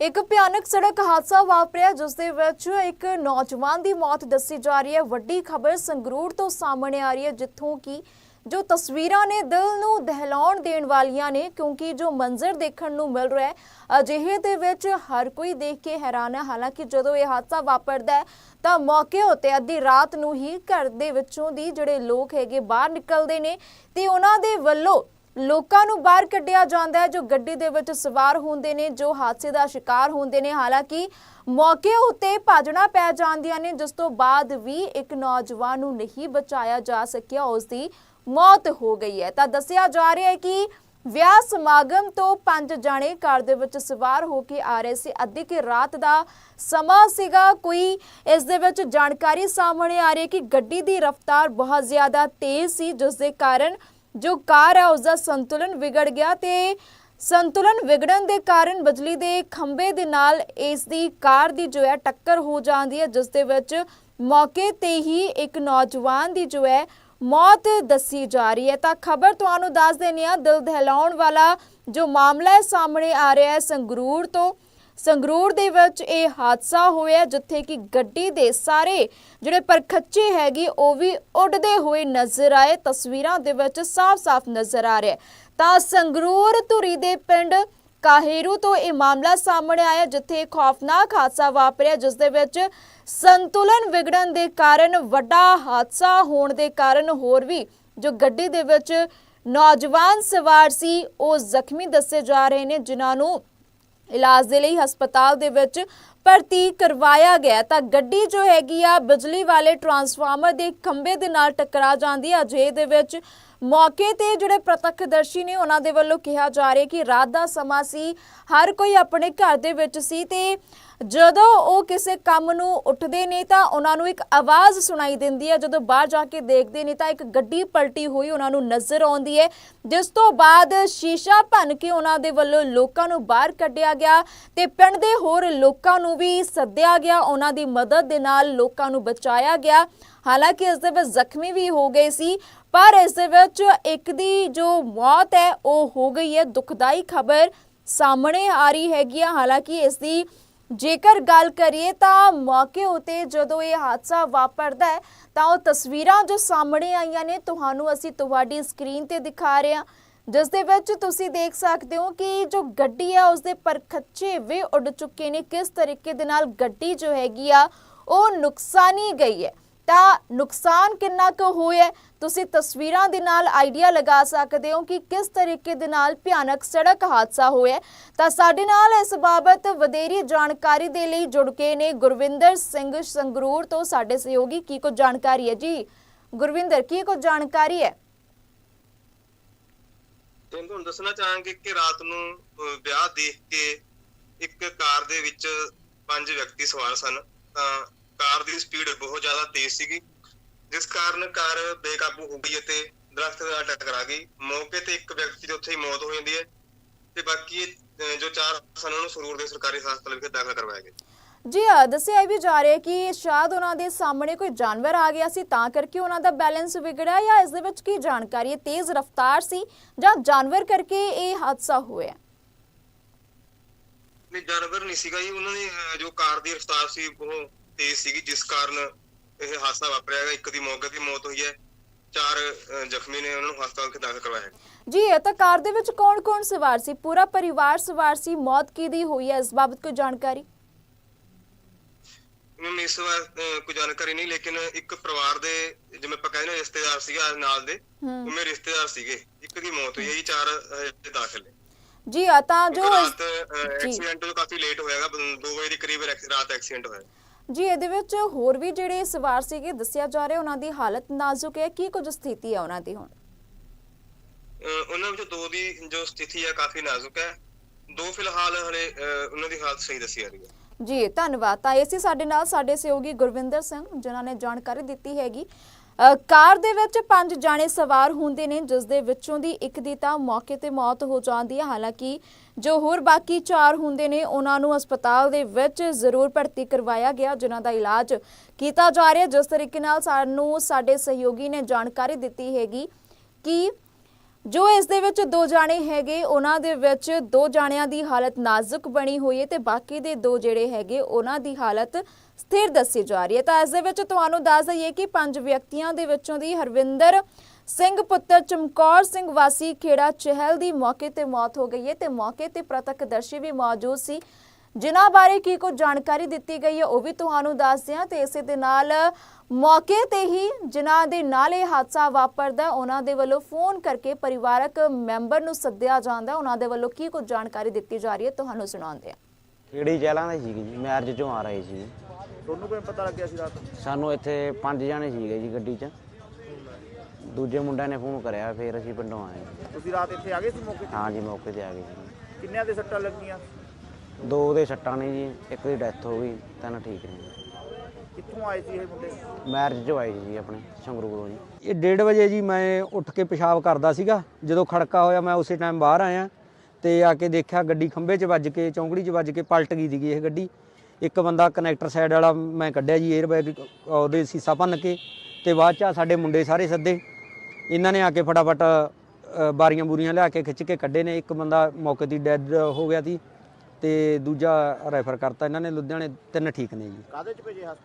ਇੱਕ ਭਿਆਨਕ ਸੜਕ ਹਾਦਸਾ ਵਾਪਰਿਆ, ਜਿਸ ਦੇ ਵਿੱਚ ਇੱਕ ਨੌਜਵਾਨ ਦੀ ਮੌਤ ਦੱਸੀ ਜਾ ਰਹੀ ਹੈ। ਵੱਡੀ ਖਬਰ ਸੰਗਰੂਰ ਤੋਂ ਸਾਹਮਣੇ ਆ ਰਹੀ ਹੈ, ਜਿੱਥੋਂ ਕਿ ਜੋ ਤਸਵੀਰਾਂ ਨੇ ਦਿਲ ਨੂੰ ਦਹਿਲਾਉਣ ਦੇਣ ਵਾਲੀਆਂ ਨੇ, ਕਿਉਂਕਿ ਜੋ ਮੰਜ਼ਰ ਦੇਖਣ ਨੂੰ ਮਿਲ ਰਿਹਾ ਹੈ, ਅਜਿਹੇ ਦੇ ਵਿੱਚ ਹਰ ਕੋਈ ਦੇਖ ਕੇ ਹੈਰਾਨ ਹੈ। ਹਾਲਾਂਕਿ ਜਦੋਂ ਇਹ ਹਾਦਸਾ ਵਾਪਰਦਾ ਹੈ, ਤਾਂ ਮੌਕੇ ਉੱਤੇ ਅੱਧੀ ਰਾਤ ਨੂੰ ਹੀ ਘਰ ਦੇ ਵਿੱਚੋਂ ਦੀ ਜਿਹੜੇ ਲੋਕ ਹੈਗੇ ਬਾਹਰ ਨਿਕਲਦੇ ਨੇ, ਤੇ ਉਹਨਾਂ ਦੇ ਵੱਲੋਂ ਲੋਕਾਂ ਨੂੰ ਬਾਹਰ ਕੱਢਿਆ ਜਾਂਦਾ ਹੈ, ਜੋ ਗੱਡੀ ਦੇ ਵਿੱਚ ਸਵਾਰ ਹੁੰਦੇ ਨੇ, ਜੋ ਹਾਦਸੇ ਦਾ ਸ਼ਿਕਾਰ ਹੁੰਦੇ ਨੇ। ਹਾਲਾਂਕਿ ਮੌਕੇ ਉੱਤੇ ਭਾਜਣਾ ਪੈ ਜਾਂਦੀਆਂ ਨੇ, ਜਿਸ ਤੋਂ ਬਾਅਦ ਵੀ ਇੱਕ ਨੌਜਵਾਨ ਨੂੰ ਨਹੀਂ ਬਚਾਇਆ ਜਾ ਸਕਿਆ, ਉਸ ਦੀ ਮੌਤ ਹੋ ਗਈ ਹੈ। ਤਾਂ ਦੱਸਿਆ ਜਾ ਰਿਹਾ ਹੈ ਕਿ ਵਿਆਹ ਸਮਾਗਮ ਤੋਂ ਪੰਜ ਜਾਣੇ ਕਾਰ ਦੇ ਵਿੱਚ ਸਵਾਰ ਹੋ ਕੇ ਆ ਰਹੇ ਸੀ। ਅੱਧੀ ਕਿ ਰਾਤ ਦਾ ਸਮਾਂ ਸੀਗਾ। ਕੋਈ ਇਸ ਦੇ ਵਿੱਚ ਜਾਣਕਾਰੀ ਸਾਹਮਣੇ ਆ ਰਹੀ ਹੈ ਕਿ ਗੱਡੀ ਦੀ ਰਫ਼ਤਾਰ ਬਹੁਤ ਜ਼ਿਆਦਾ ਤੇਜ਼ ਸੀ, ਜਿਸ ਦੇ ਕਾਰਨ ਜੋ ਕਾਰ ਹੈ ਉਸ ਦਾ ਸੰਤੁਲਨ ਵਿਗੜ ਗਿਆ ਤੇ ਸੰਤੁਲਨ ਵਿਗੜਨ ਦੇ ਕਾਰਨ ਬਿਜਲੀ ਦੇ ਖੰਭੇ ਦੇ ਨਾਲ ਇਸ ਦੀ ਕਾਰ ਦੀ ਜੋ ਹੈ ਟੱਕਰ ਹੋ ਜਾਂਦੀ ਹੈ, ਜਿਸ ਦੇ ਵਿੱਚ ਮੌਕੇ ਤੇ ਹੀ ਇੱਕ ਨੌਜਵਾਨ ਦੀ ਜੋ ਹੈ ਮੌਤ ਦੱਸੀ ਜਾ ਰਹੀ ਹੈ। ਤਾਂ ਖਬਰ ਤੁਹਾਨੂੰ ਦੱਸ ਦੇਣੀ ਆ ਦਿਲ ਦਹਿਲਾਉਣ ਵਾਲਾ ਜੋ ਮਾਮਲਾ ਹੈ ਸਾਹਮਣੇ ਆ ਰਿਹਾ ਹੈ ਸੰਗਰੂਰ ਤੋਂ। ਸੰਗਰੂਰ ਦੇ ਵਿੱਚ ਇਹ ਹਾਦਸਾ ਹੋਇਆ ਜਿੱਥੇ ਕਿ ਗੱਡੀ ਦੇ ਸਾਰੇ ਜਿਹੜੇ ਪਰਖੱਚੇ ਹੈਗੇ, ਉਹ ਵੀ ਉੱਡਦੇ ਹੋਏ ਨਜ਼ਰ ਆਏ। ਤਸਵੀਰਾਂ ਦੇ ਵਿੱਚ ਸਾਫ਼-ਸਾਫ਼ ਨਜ਼ਰ ਆ ਰਿਹਾ ਤਾਂ ਸੰਗਰੂਰ ਧੁਰੀ ਦੇ ਪਿੰਡ ਕਾਹੇਰੂ ਤੋਂ ਇਹ ਮਾਮਲਾ ਸਾਹਮਣੇ ਆਇਆ, ਜਿੱਥੇ ਖੌਫਨਾਕ ਹਾਦਸਾ ਵਾਪਰਿਆ, ਜਿਸ ਦੇ ਵਿੱਚ ਸੰਤੁਲਨ ਵਿਗੜਨ ਦੇ ਕਾਰਨ, ਵੱਡਾ ਹਾਦਸਾ ਹੋਣ ਦੇ ਕਾਰਨ ਹੋਰ ਵੀ ਜੋ ਗੱਡੀ ਦੇ ਵਿੱਚ ਨੌਜਵਾਨ ਸਵਾਰ ਸੀ, ਉਹ ਜ਼ਖਮੀ ਦੱਸੇ ਜਾ ਰਹੇ ਨੇ, ਜਿਨ੍ਹਾਂ ਨੂੰ ਇਲਾਜ ਦੇ ਲਈ ਹਸਪਤਾਲ ਦੇ ਵਿੱਚ ਭਰਤੀ ਕਰਵਾਇਆ ਗਿਆ ਤਾਂ ਗੱਡੀ ਜੋ ਹੈਗੀ ਆ, ਬਿਜਲੀ ਵਾਲੇ ਟਰਾਂਸਫਾਰਮਰ ਦੇ ਖੰਭੇ ਦੇ ਨਾਲ ਟਕਰਾ ਜਾਂਦੀ ਹੈ। ਅਜੇ ਦੇ ਵਿੱਚ ਮੌਕੇ ਤੇ ਜਿਹੜੇ ਪ੍ਰਤੱਖਦਰਸ਼ੀ ਨੇ ਉਹਨਾਂ ਦੇ ਵੱਲੋਂ ਕਿਹਾ ਜਾ ਰਿਹਾ ਕਿ ਰਾਤ ਦਾ ਸਮਾਂ ਸੀ, ਹਰ ਕੋਈ ਆਪਣੇ ਘਰ ਦੇ ਵਿੱਚ ਸੀ ਤੇ ਜਦੋਂ ਉਹ ਕਿਸੇ ਕੰਮ ਨੂੰ ਉੱਠਦੇ ਨੇ ਤਾਂ ਉਹਨਾਂ ਨੂੰ ਇੱਕ ਆਵਾਜ਼ ਸੁਣਾਈ ਦਿੰਦੀ ਹੈ। ਜਦੋਂ ਬਾਹਰ ਜਾ ਕੇ ਦੇਖਦੇ ਨੇ ਤਾਂ ਇੱਕ ਗੱਡੀ ਪਲਟੀ ਹੋਈ ਉਹਨਾਂ ਨੂੰ ਨਜ਼ਰ ਆਉਂਦੀ ਹੈ। ਜਿਸ ਤੋਂ ਬਾਅਦ ਸ਼ੀਸ਼ਾ ਭੰਨ ਕੇ ਉਹਨਾਂ ਦੇ ਵੱਲੋਂ ਲੋਕਾਂ ਨੂੰ ਬਾਹਰ ਕੱਢਿਆ ਗਿਆ ਤੇ ਪਿੰਡ ਦੇ ਹੋਰ ਲੋਕਾਂ ਨੂੰ ਵੀ ਸੱਦਿਆ ਗਿਆ। ਉਹਨਾਂ ਦੀ ਮਦਦ ਦੇ ਨਾਲ ਲੋਕਾਂ ਨੂੰ ਬਚਾਇਆ ਗਿਆ। ਹਾਲਾਂਕਿ ਇਸ ਦੇ ਵਿੱਚ ਜ਼ਖਮੀ ਵੀ ਹੋ ਗਏ ਸੀ। ਪਰ ਇਸ ਦੇ ਵਿੱਚ ਇੱਕ ਦੀ ਜੋ ਮੌਤ ਹੈ, ਉਹ ਹੋ ਗਈ ਹੈ। ਦੁਖਦਾਈ ਖਬਰ ਸਾਹਮਣੇ ਆ ਰਹੀ ਹੈਗੀ ਆ। ਹਾਲਾਂਕਿ ਇਸ ਦੀ ਜੇਕਰ ਗੱਲ ਕਰੀਏ ਤਾਂ ਮੌਕੇ ਉਤੇ ਜਦੋਂ ਇਹ ਹਾਦਸਾ ਵਾਪਰਦਾ ਹੈ, ਤਾਂ ਉਹ ਤਸਵੀਰਾਂ ਜੋ ਸਾਹਮਣੇ ਆਈਆਂ ਨੇ, ਤੁਹਾਨੂੰ ਅਸੀਂ ਤੁਹਾਡੀ ਸਕਰੀਨ ਤੇ ਦਿਖਾ ਰਹੇ ਹਾਂ। ਜਿਸ ਦੇ ਵਿੱਚ ਤੁਸੀਂ ਦੇਖ ਸਕਦੇ ਹੋ ਕਿ ਜੋ ਗੱਡੀ ਆ ਉਸ ਦੇ ਪਰਖੱਚੇ ਵੀ ਉੱਡ ਚੁੱਕੇ ਨੇ। ਕਿਸ ਤਰੀਕੇ ਦੇ ਨਾਲ ਗੱਡੀ ਜੋ ਹੈਗੀ ਆ, ਉਹ ਨੁਕਸਾਨੀ ਗਈ ਹੈ। ਤਾਂ ਨੁਕਸਾਨ ਕਿੰਨਾ ਕੁ ਹੋਇਆ ਤੁਸੀਂ ਤਸਵੀਰਾਂ ਦੇ ਨਾਲ ਆਈਡੀਆ ਲਗਾ ਸਕਦੇ ਹੋ ਕਿ ਕਿਸ ਤਰੀਕੇ ਦੇ ਨਾਲ ਭਿਆਨਕ ਸੜਕ ਹਾਦਸਾ ਹੋਇਆ ਤਾਂ ਸਾਡੇ ਨਾਲ ਇਸ ਬਾਬਤ ਵਧੇਰੀ ਜਾਣਕਾਰੀ ਦੇ ਲਈ ਜੁੜ ਕੇ ਨੇ ਗੁਰਵਿੰਦਰ ਸਿੰਘ ਸੰਗਰੂਰ ਤੋਂ ਸਾਡੇ ਸਹਿਯੋਗੀ। ਕੀ ਕੁਝ ਜਾਣਕਾਰੀ ਹੈ ਜੀ? ਗੁਰਵਿੰਦਰ, ਕੀ ਕੁਝ ਜਾਣਕਾਰੀ ਹੈ? ਤੁਹਾਨੂੰ ਦੱਸਣਾ ਚਾਹਾਂਗੇ ਕਿ ਰਾਤ ਨੂੰ ਵਿਆਹ ਦੇਖ ਕੇ ਇੱਕ ਕਾਰ ਦੇ ਵਿੱਚ ਪੰਜ ਵਿਅਕਤੀ ਸਵਾਰ ਸਨ। ਤਾਂ ਕਾਰ ਦੀ ਸਪੀਡ ਬਹੁਤ ਜ਼ਿਆਦਾ ਤੇਜ਼ ਸੀਗੀ ਜਿਸ ਕਾਰਨ ਕਾਰ ਬੇਕਾਬੂ ਹੋ ਗਈ ਅਤੇ ਦਰਖਤ ਨਾਲ ਟਕਰਾ ਗਈ। ਮੌਕੇ ਤੇ ਇੱਕ ਵਿਅਕਤੀ ਦੀ ਉੱਥੇ ਹੀ ਮੌਤ ਹੋ ਜਾਂਦੀ ਹੈ ਤੇ ਬਾਕੀ ਜੋ ਚਾਰ ਸਨ ਉਹਨਾਂ ਸਰੂਰ ਦੇ ਸਰਕਾਰੀ ਹਸਪਤਾਲ ਵਿਖੇ ਦਾਖਲ ਕਰਵਾਇਆ ਗਿਆ। ਜੀ ਦੱਸਿਆ ਇਹ ਵੀ ਜਾ ਰਿਹਾ ਕਿ ਸ਼ਾਇਦ ਉਹਨਾਂ ਦੇ ਸਾਹਮਣੇ ਕੋਈ ਜਾਨਵਰ ਆ ਗਿਆ ਸੀ ਤਾਂ ਕਰਕੇ ਉਹਨਾਂ ਦਾ ਬੈਲੈਂਸ ਵਿਗੜਿਆ ਜਾਂ ਇਸ ਦੇ ਵਿੱਚ ਕੀ ਜਾਣਕਾਰੀ ਹੈ? ਤੇਜ਼ ਰਫ਼ਤਾਰ ਸੀ ਜਾਂ ਜਾਨਵਰ ਕਰਕੇ ਇਹ ਹਾਦਸਾ ਹੋਇਆ? ਨਹੀਂ ਜਾਨਵਰ ਨਹੀਂ ਸੀਗਾ ਜੀ। ਉਹਨਾਂ ਦੀ ਜੋ ਕਾਰ ਦੀ ਰਫ਼ਤਾਰ ਸੀ ਉਹ ਤੇਜ਼ ਸੀਗੀ ਜਿਸ ਕਾਰਨ ਇਹ ਹਾਦਸਾ ਵਾਪਰਿਆ ਹੈਗਾ। ਇੱਕ ਦੀ ਮੌਕੇ ਤੇ ਮੌਤ ਹੋਈ ਹੈ। ਚਾਰ ਜ਼ਖਮੀ ਨੇ ਉਹਨਾਂ ਨੂੰ ਹਸਪਤਾਲ ਵਿਖੇ ਦਾਖਲ ਕਰਵਾਇਆ ਹੈ ਜੀ ਇਹ ਤਾਂ ਕਾਰ ਦੇ ਵਿੱਚ ਕੌਣ-ਕੌਣ ਸਵਾਰ ਸੀ? ਪੂਰਾ ਪਰਿਵਾਰ ਸਵਾਰ ਸੀ। ਮੌਤ ਕਿਹਦੀ ਹੋਈ ਹੈ? ਇਸ ਬਾਬਤ ਕੋਈ ਜਾਣਕਾਰੀ? ਮੈਨੂੰ ਇਸ ਵਾਰ ਕੋਈ ਜਾਣਕਾਰੀ ਨਹੀਂ ਲੇਕਿਨ ਇੱਕ ਪਰਿਵਾਰ ਦੇ ਜਿਵੇਂ ਆਪਾਂ ਕਹਿੰਦੇ ਹਾਂ ਰਿਸ਼ਤੇਦਾਰ ਸੀਗਾ ਨਾਲ ਦੇ ਹੂੰ। ਉਹ ਮੇਰੇ ਰਿਸ਼ਤੇਦਾਰ ਸੀਗੇ। ਇੱਕ ਦੀ ਮੌਤ ਹੋਈ ਹੈ ਜੀ ਚਾਰ ਅਹ, ਦਾਖਲ ਜੀ ਆ ਤਾਂ ਜੋ। ਐਕਸੀਡੈਂਟ ਤੋਂ ਕਾਫੀ ਲੇਟ ਹੋਇਆਗਾ 2 ਵਜੇ ਦੇ ਕਰੀਬ ਰਾਤ ਐਕਸੀਡੈਂਟ ਹੋਇਆ। ਜੀ ਇਹਦੇ ਵਿੱਚ ਹੋਰ ਵੀ ਜਿਹੜੇ ਸਵਾਰ ਸੀਗੇ ਦੱਸਿਆ ਜਾ ਰਿਹਾ ਉਹਨਾਂ ਦੀ ਹਾਲਤ ਨਾਜ਼ੁਕ ਹੈ ਕੀ ਕੁਝ ਸਥਿਤੀ ਹੈ ਉਹਨਾਂ ਦੀ ਹੁਣ? ਉਹਨਾਂ ਵਿੱਚੋਂ ਦੋ ਦੀ ਜੋ ਸਥਿਤੀ ਹੈ ਕਾਫੀ ਨਾਜ਼ੁਕ ਹੈ। ਦੋ ਫਿਲਹਾਲ ਹਲੇ ਉਹਨਾਂ ਦੀ ਹਾਲਤ ਸਹੀ ਦੱਸੀ ਜਾ ਰਹੀ ਹੈ। ਜੀ ਧੰਨਵਾਦ। ਤਾਂ ਇਹ ਸੀ ਸਾਡੇ ਨਾਲ ਸਾਡੇ ਸਹਿਯੋਗੀ ਗੁਰਵਿੰਦਰ ਸਿੰਘ ਜਿਨ੍ਹਾਂ ਨੇ ਜਾਣਕਾਰੀ ਦਿੱਤੀ ਹੈਗੀ। ਕਾਰ ਦੇ ਵਿੱਚ ਪੰਜ ਜਾਣੇ ਸਵਾਰ ਹੁੰਦੇ ਨੇ, ਜਿਸ ਦੇ ਵਿੱਚੋਂ ਦੀ ਇੱਕ ਦੀ ਤਾਂ ਮੌਕੇ ਤੇ ਮੌਤ ਹੋ ਜਾਂਦੀ ਹੈ। ਹਾਲਾਂਕਿ ਜੋ ਹੋਰ ਬਾਕੀ ਚਾਰ ਹੁੰਦੇ ਨੇ, ਉਹਨਾਂ ਨੂੰ ਹਸਪਤਾਲ ਦੇ ਵਿੱਚ ਜ਼ਰੂਰ ਭਰਤੀ ਕਰਵਾਇਆ ਗਿਆ, ਜਿਨ੍ਹਾਂ ਦਾ ਇਲਾਜ ਕੀਤਾ ਜਾ ਰਿਹਾ ਜਿਸ ਤਰੀਕੇ ਨਾਲ ਸਾਨੂੰ ਸਾਡੇ ਸਹਿਯੋਗੀ ਨੇ ਜਾਣਕਾਰੀ ਦਿੱਤੀ ਹੈਗੀ ਕਿ ਜੋ ਇਸ ਦੇ ਵਿੱਚ ਦੋ ਜਾਣੇ ਹੈਗੇ, ਉਹਨਾਂ ਦੇ ਵਿੱਚ ਦੋ ਜਾਣਿਆਂ ਦੀ ਹਾਲਤ ਨਾਜ਼ੁਕ ਬਣੀ ਹੋਈ ਹੈ ਤੇ ਬਾਕੀ ਦੇ ਦੋ ਜਿਹੜੇ ਹੈਗੇ, ਉਹਨਾਂ ਦੀ ਹਾਲਤ ਸਥਿਰ ਦੱਸੀ ਜਾ ਰਹੀ ਹੈ। ਤਾਂ ਇਸ ਦੇ ਵਿੱਚ ਤੁਹਾਨੂੰ ਦੱਸ ਦਈਏ ਕਿ ਪੰਜ ਵਿਅਕਤੀਆਂ ਦੇ ਵਿੱਚੋਂ ਦੀ ਹਰਵਿੰਦਰ ਸਿੰਘ ਪੁੱਤਰ ਚਮਕੌਰ ਸਿੰਘ ਵਾਸੀ ਖੇੜਾ ਚਹਿਲ ਦੀ ਮੌਕੇ ਤੇ ਮੌਤ ਹੋ ਗਈ ਹੈ ਤੇ ਮੌਕੇ ਤੇ ਪ੍ਰਤੱਖਦਰਸ਼ੀ ਵੀ ਮੌਜੂਦ ਸੀ। ਜਿਨ੍ਹਾਂ ਬਾਰੇ ਕੀ ਕੁਝ ਜਾਣਕਾਰੀ ਦਿੱਤੀ ਗਈ ਹੈ ਉਹ ਵੀ ਤੁਹਾਨੂੰ ਦੱਸਦੇ ਹਾਂ ਤੇ ਇਸੇ ਦੇ ਨਾਲ ਮੌਕੇ ਤੇ ਹੀ ਜਿਨ੍ਹਾਂ ਦੇ ਨਾਲ ਇਹ ਹਾਦਸਾ ਵਾਪਰਦਾ ਉਹਨਾਂ ਦੇ ਵੱਲੋਂ ਫੋਨ ਕਰਕੇ ਪਰਿਵਾਰਕ ਮੈਂਬਰ ਨੂੰ ਸੱਦਿਆ ਜਾਂਦਾ ਉਹਨਾਂ ਦੇ ਵੱਲੋਂ ਕੀ ਕੁਝ ਜਾਣਕਾਰੀ ਦਿੱਤੀ ਜਾ ਰਹੀ ਹੈ, ਤੁਹਾਨੂੰ ਸੁਣਾਉਂਦੇ ਹਾਂ। ਕਿਹੜੀ ਚਹਿਲਾਂ ਦੇ ਸੀਗੇ ਜੀ ਮੈਰਿਜ ਚੋਂ ਆ ਰਹੇ ਸੀ। ਤੁਹਾਨੂੰ ਕਿਵੇਂ ਪਤਾ ਲੱਗਿਆ ਸੀ ਰਾਤ ਸਾਨੂੰ ਇੱਥੇ ਪੰਜ ਜਣੇ ਸੀਗੇ ਜੀ ਗੱਡੀ 'ਚ। ਦੂਜੇ ਮੁੰਡਿਆਂ ਨੇ ਫੋਨ ਕਰਿਆ ਫਿਰ ਅਸੀਂ ਪਿੰਡੋਂ ਆਏ। ਤੁਸੀਂ ਰਾਤ ਇੱਥੇ ਆ ਗਏ ਸੀ ਮੌਕੇ ਹਾਂ ਜੀ ਮੌਕੇ ਤੇ ਆ ਗਏ ਜੀ ਕਿੰਨਿਆਂ ਦੇ ਸੱਟਾਂ ਲੱਗੀਆਂ? ਦੋ ਦੇ ਸੱਟਾਂ ਨੇ ਜੀ ਇੱਕ ਦੀ ਡੈਥ ਹੋ ਗਈ ਤਿੰਨ ਠੀਕ ਨੇ ਕਿੱਥੋਂ ਆਏ ਸੀ ਇਹ ਮੁੰਡੇ? ਮੈਰਿਜ ਚੋਂ ਆਏ ਸੀ ਜੀ ਆਪਣੇ ਸੰਗਰੂਰੋਂ ਜੀ। ਇਹ 1:30 ਵਜੇ ਜੀ ਮੈਂ ਉੱਠ ਕੇ ਪਿਸ਼ਾਬ ਕਰਦਾ ਸੀਗਾ ਜਦੋਂ ਖੜਕਾ ਹੋਇਆ ਮੈਂ ਉਸੇ ਟਾਈਮ ਬਾਹਰ ਆਇਆ ਤੇ ਆ ਕੇ ਦੇਖਿਆ ਗੱਡੀ ਖੰਭੇ 'ਚ ਵੱਜ ਕੇ ਚੌਂਕੜੀ 'ਚ ਵੱਜ ਕੇ ਪਲਟ ਗਈ ਸੀਗੀ ਇਹ ਗੱਡੀ। ਇੱਕ ਬੰਦਾ ਕਨੈਕਟਰ ਸਾਈਡ ਵਾਲਾ ਮੈਂ ਕੱਢਿਆ ਜੀ 에ਅਰ ਬੈਗ ਉਹਦੇ ਸੀਸਾ ਭੰਨ ਕੇ ਤੇ ਬਾਅਦ 'ਚ ਆ ਸਾਡੇ ਮੁੰਡੇ ਸਾਰੇ ਸੱਦੇ। ਇਹਨਾਂ ਨੇ ਆ ਕੇ ਫਟਾਫਟ ਬਾਰੀਆਂ ਬੂਰੀਆਂ ਲਿਆ ਕੇ ਖਿੱਚ ਕੇ ਕੱਢੇ ਨੇ। ਇੱਕ ਬੰਦਾ ਮੌਕੇ ਦੀ ਡੈਡ ਹੋ ਗਿਆ ਸੀ ਤੇ ਦੂਜਾ ਰੈਫਰ ਕਰਤਾ ਇਹਨਾਂ ਨੇ। ਲੁਧਿਆਣੇ ਤਿੰਨ ਠੀਕ ਨੇ ਜੀ। ਕਾਹਦੇ ਚ ਭੇਜੇ ਹਸਪਤਾਲ